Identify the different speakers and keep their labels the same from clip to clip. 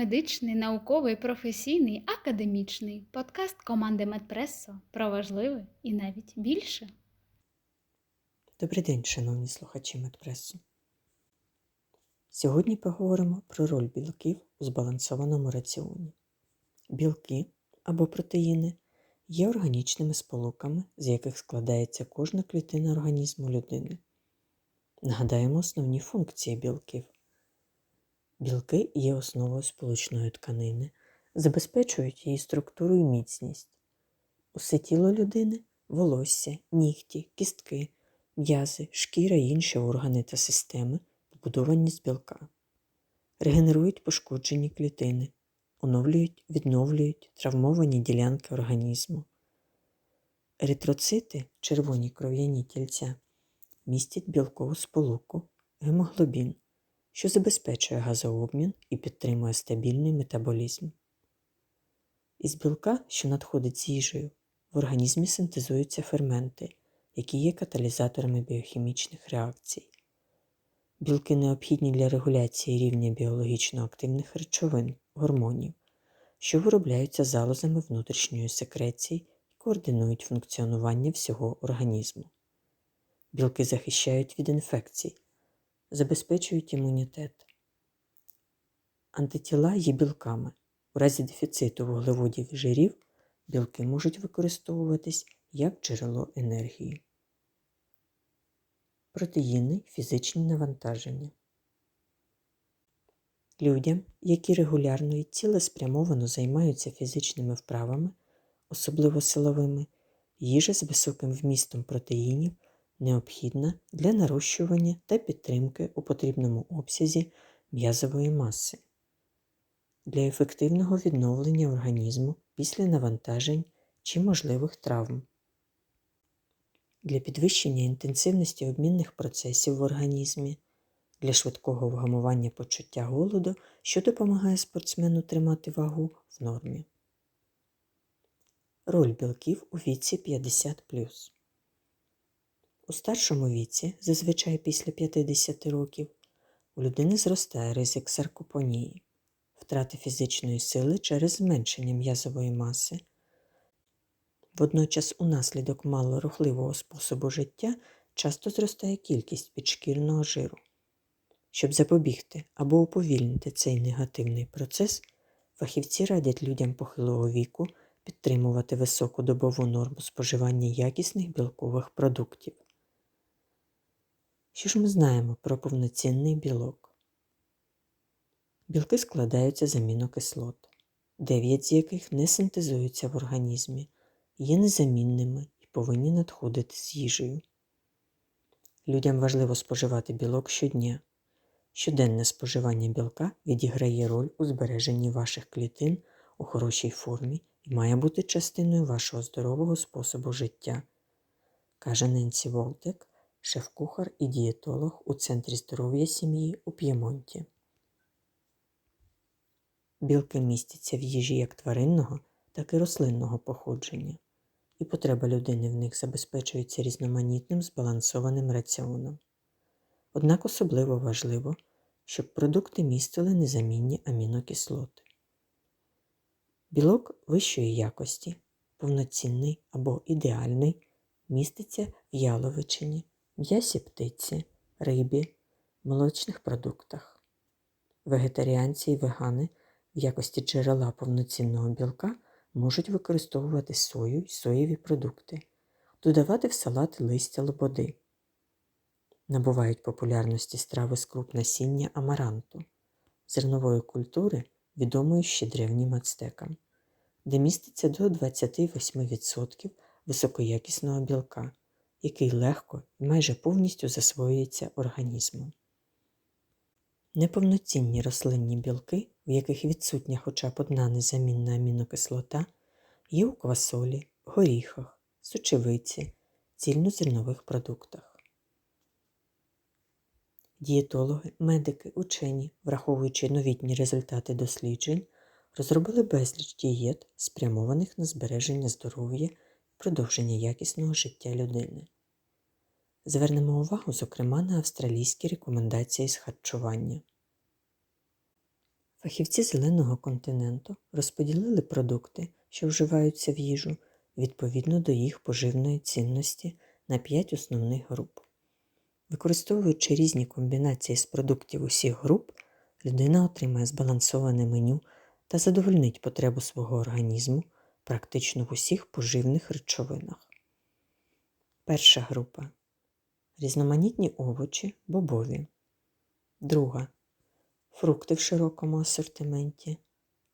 Speaker 1: медичний, науковий, професійний, академічний подкаст команди Медпресо про важливе і навіть більше.
Speaker 2: Добрий день, шановні слухачі Медпресу. Сьогодні поговоримо про роль білків у збалансованому раціоні. Білки або протеїни є органічними сполуками, з яких складається кожна клітина організму людини. Нагадаємо основні функції білків. Білки є основою сполучної тканини, забезпечують її структуру і міцність. Усе тіло людини волосся, нігті, кістки, м'язи, шкіра і інші органи та системи побудовані з білка. Регенерують пошкоджені клітини, оновлюють, відновлюють травмовані ділянки організму. Еритроцити, червоні кров'яні тільця, містять білкову сполуку, гемоглобін, що забезпечує газообмін і підтримує стабільний метаболізм. Із білка, що надходить з їжею, в організмі синтезуються ферменти, які є каталізаторами біохімічних реакцій. Білки необхідні для регуляції рівня біологічно активних речовин, гормонів, що виробляються залозами внутрішньої секреції і координують функціонування всього організму. Білки захищають від інфекцій, забезпечують імунітет. Антитіла є білками. У разі дефіциту вуглеводів і жирів білки можуть використовуватись як джерело енергії. Протеїни фізичні навантаження. Людям, які регулярно і цілеспрямовано займаються фізичними вправами, особливо силовими, їжа з високим вмістом протеїнів необхідна для нарощування та підтримки у потрібному обсязі м'язової маси. Для ефективного відновлення організму після навантажень чи можливих травм. Для підвищення інтенсивності обмінних процесів в організмі, для швидкого вгамування почуття голоду, що допомагає спортсмену тримати вагу в нормі. Роль білків у віці 50 У старшому віці, зазвичай після 50 років, у людини зростає ризик саркопонії, втрати фізичної сили через зменшення м'язової маси. Водночас, унаслідок малорухливого способу життя часто зростає кількість підшкірного жиру. Щоб запобігти або уповільнити цей негативний процес, фахівці радять людям похилого віку підтримувати високу добову норму споживання якісних білкових продуктів. Що ж ми знаємо про повноцінний білок? Білки складаються з амінокислот, 9 з яких не синтезуються в організмі, є незамінними і повинні надходити з їжею. Людям важливо споживати білок щодня. Щоденне споживання білка відіграє роль у збереженні ваших клітин у хорошій формі і має бути частиною вашого здорового способу життя, каже Ненсі Волтек, шеф-кухар і дієтолог у Центрі здоров'я сім'ї у П'ємонті. Білки містяться в їжі як тваринного, так і рослинного походження, і потреба людини в них забезпечується різноманітним збалансованим раціоном. Однак особливо важливо, щоб продукти містили незамінні амінокислоти. Білок вищої якості, повноцінний або ідеальний, міститься в яловичині, м'ясі птиці, рибі, молочних продуктах. Вегетаріанці і вегани в якості джерела повноцінного білка можуть використовувати сою й соєві продукти, додавати в салат листя лободи. Набувають популярності страви з круп насіння амаранту, зернової культури, відомої ще древнім ацтекам, де міститься до 28% високоякісного білка, який легко і майже повністю засвоюється організмом. Неповноцінні рослинні білки, в яких відсутня хоча б одна незамінна амінокислота, є у квасолі, горіхах, сочевиці, цільнозернових продуктах. Дієтологи, медики, учені, враховуючи новітні результати досліджень, розробили безліч дієт, спрямованих на збереження здоров'я продовження якісного життя людини. Звернемо увагу, зокрема, на австралійські рекомендації з харчування. Фахівці зеленого континенту розподілили продукти, що вживаються в їжу, відповідно до їх поживної цінності на 5 основних груп. Використовуючи різні комбінації з продуктів усіх груп, людина отримає збалансоване меню та задовольнить потребу свого організму практично в усіх поживних речовинах. Перша група різноманітні овочі, бобові. Друга фрукти в широкому асортименті.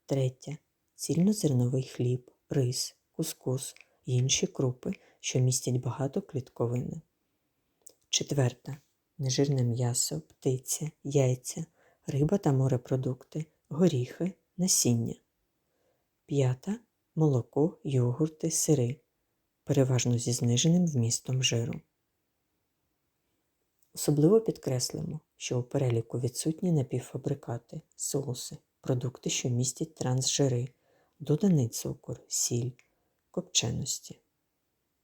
Speaker 2: Третя цільнозерновий хліб, рис, кускус і інші крупи, що містять багато клітковини. Четверта нежирне м'ясо, птиця, яйця, риба та морепродукти, горіхи, насіння. П'ята молоко, йогурти, сири, переважно зі зниженим вмістом жиру. Особливо підкреслимо, що у переліку відсутні напівфабрикати, соуси, продукти, що містять трансжири, доданий цукор, сіль, копченості.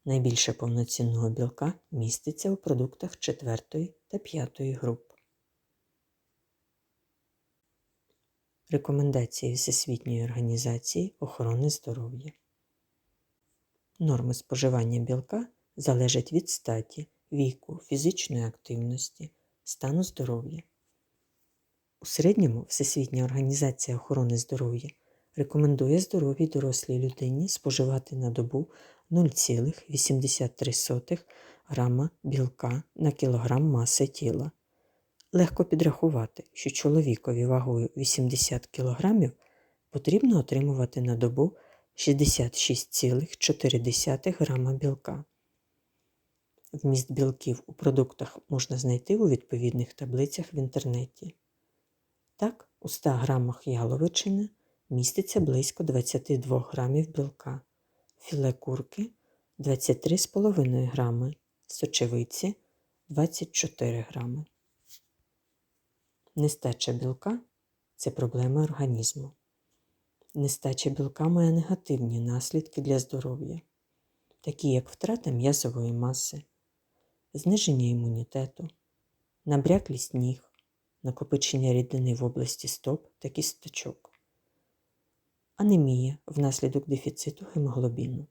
Speaker 2: Найбільше повноцінного білка міститься у продуктах 4 та 5 груп. Рекомендації Всесвітньої організації охорони здоров'я. Норми споживання білка залежать від статі, віку, фізичної активності, стану здоров'я. У середньому Всесвітня організація охорони здоров'я рекомендує здоровій дорослій людині споживати на добу 0,83 грама білка на кілограм маси тіла. Легко підрахувати, що чоловікові вагою 80 кг потрібно отримувати на добу 66,4 грама білка. Вміст білків у продуктах можна знайти у відповідних таблицях в інтернеті. Так, у 100 грамах яловичини міститься близько 22 грамів білка, філе курки 23,5 грами, сочевиці 24 грами. Нестача білка це проблема організму. Нестача білка має негативні наслідки для здоров'я, такі як втрата м'язової маси, зниження імунітету, набряклість ніг, накопичення рідини в області стоп та кісточок, анемія внаслідок дефіциту гемоглобіну,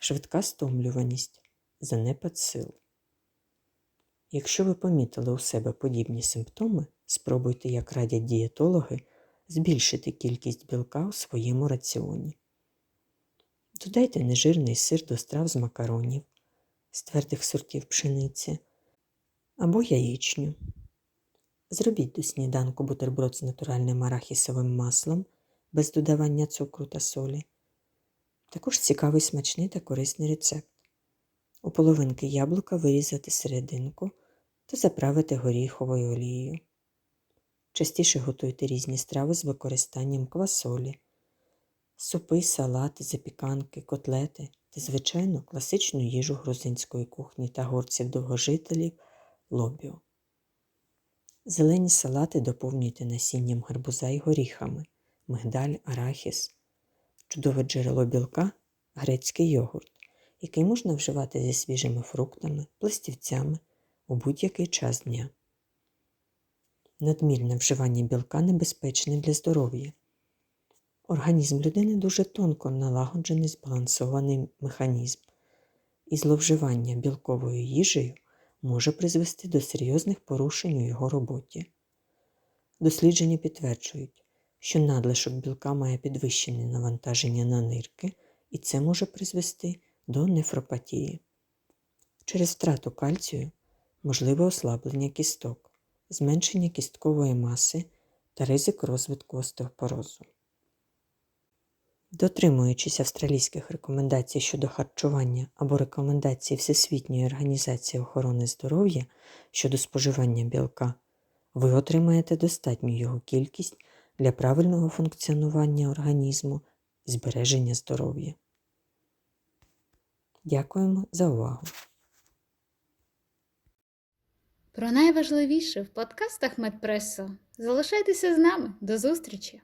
Speaker 2: швидка стомлюваність, занепад сил. Якщо ви помітили у себе подібні симптоми, спробуйте, як радять дієтологи, збільшити кількість білка у своєму раціоні. Додайте нежирний сир до страв з макаронів, з твердих сортів пшениці або яєчню. Зробіть до сніданку бутерброд з натуральним арахісовим маслом без додавання цукру та солі. Також цікавий смачний та корисний рецепт. У половинки яблука вирізати серединку та заправити горіховою олією. Частіше готуйте різні страви з використанням квасолі, супи, салати, запіканки, котлети та, звичайно, класичну їжу грузинської кухні та горців довгожителів лобіо. Зелені салати доповнюйте насінням гарбуза і горіхами, мигдаль, арахіс, чудове джерело білка, грецький йогурт який можна вживати зі свіжими фруктами, пластівцями у будь-який час дня. Надмірне вживання білка небезпечне для здоров'я. Організм людини дуже тонко налагоджений збалансований механізм, і зловживання білковою їжею може призвести до серйозних порушень у його роботі. Дослідження підтверджують, що надлишок білка має підвищене навантаження на нирки, і це може призвести до нефропатії. Через втрату кальцію можливе ослаблення кісток, зменшення кісткової маси та ризик розвитку остеопорозу. Дотримуючись австралійських рекомендацій щодо харчування або рекомендацій Всесвітньої організації охорони здоров'я щодо споживання білка, ви отримаєте достатню його кількість для правильного функціонування організму і збереження здоров'я. Дякуємо за увагу!
Speaker 1: Про найважливіше в подкастах Медпресо. Залишайтеся з нами. До зустрічі!